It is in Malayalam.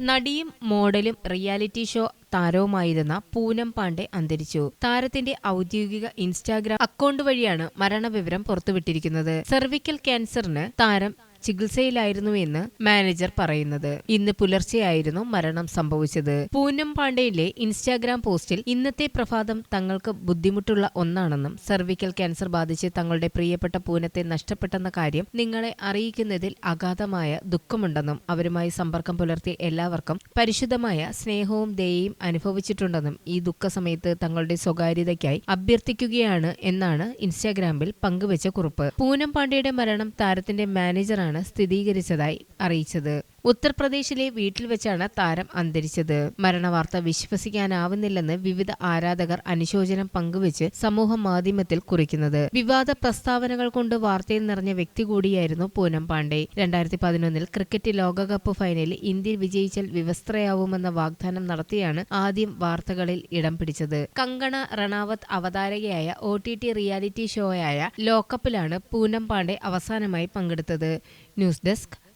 നടിയും മോഡലും റിയാലിറ്റി ഷോ താരവുമായിരുന്ന പൂനം പാണ്ഡെ അന്തരിച്ചു. താരത്തിന്റെ ഔദ്യോഗിക ഇൻസ്റ്റാഗ്രാം അക്കൗണ്ട് വഴിയാണ് മരണവിവരം പുറത്തുവിട്ടിരിക്കുന്നത്. സെർവിക്കൽ ക്യാൻസറിന് താരം ചികിത്സയിലായിരുന്നുവെന്ന് മാനേജർ പറയുന്നത്. ഇന്ന് പുലർച്ചെയായിരുന്നു മരണം സംഭവിച്ചത്. പൂനം പാണ്ഡെയിലെ ഇൻസ്റ്റാഗ്രാം പോസ്റ്റിൽ ഇന്നത്തെ പ്രഭാതം തങ്ങൾക്ക് ബുദ്ധിമുട്ടുള്ള ഒന്നാണെന്നും സെർവിക്കൽ ക്യാൻസർ ബാധിച്ച് തങ്ങളുടെ പ്രിയപ്പെട്ട പൂനത്തെ നഷ്ടപ്പെട്ടെന്ന കാര്യം നിങ്ങളെ അറിയിക്കുന്നതിൽ അഗാധമായ ദുഃഖമുണ്ടെന്നും അവരുമായി സമ്പർക്കം പുലർത്തിയ എല്ലാവർക്കും പരിശുദ്ധമായ സ്നേഹവും ദയയും അനുഭവിച്ചിട്ടുണ്ടെന്നും ഈ ദുഃഖസമയത്ത് തങ്ങളുടെ സ്വകാര്യതയ്ക്കായി അഭ്യർത്ഥിക്കുകയാണ് എന്നാണ് ഇൻസ്റ്റാഗ്രാമിൽ പങ്കുവച്ച കുറിപ്പ്. പൂനം പാണ്ഡെയുടെ മരണം താരത്തിന്റെ മാനേജറാണ് സ്ഥിരീകരിച്ചതായി അറിയിച്ചത്. ഉത്തർപ്രദേശിലെ വീട്ടിൽ വെച്ചാണ് താരം അന്തരിച്ചത്. മരണവാർത്ത വിശ്വസിക്കാനാവുന്നില്ലെന്ന് വിവിധ ആരാധകർ അനുശോചനം പങ്കുവച്ച് സമൂഹ മാധ്യമത്തിൽ കുറിക്കുന്നത്. വിവാദ പ്രസ്താവനകൾ കൊണ്ട് വാർത്തയിൽ നിറഞ്ഞ വ്യക്തി കൂടിയായിരുന്നു പൂനം പാണ്ഡെ. രണ്ടായിരത്തി പതിനൊന്നിൽ ക്രിക്കറ്റ് ലോകകപ്പ് ഫൈനലിൽ ഇന്ത്യ വിജയിച്ചാൽ വിവസ്ത്രയാവുമെന്ന വാഗ്ദാനം നടത്തിയാണ് ആദ്യം വാർത്തകളിൽ ഇടം പിടിച്ചത്. കങ്കണ റണാവത്ത് അവതാരകയായ ഒ ടി ടി റിയാലിറ്റി ഷോയായ ലോക്കപ്പിലാണ് പൂനം പാണ്ഡെ അവസാനമായി പങ്കെടുത്തത്. News desk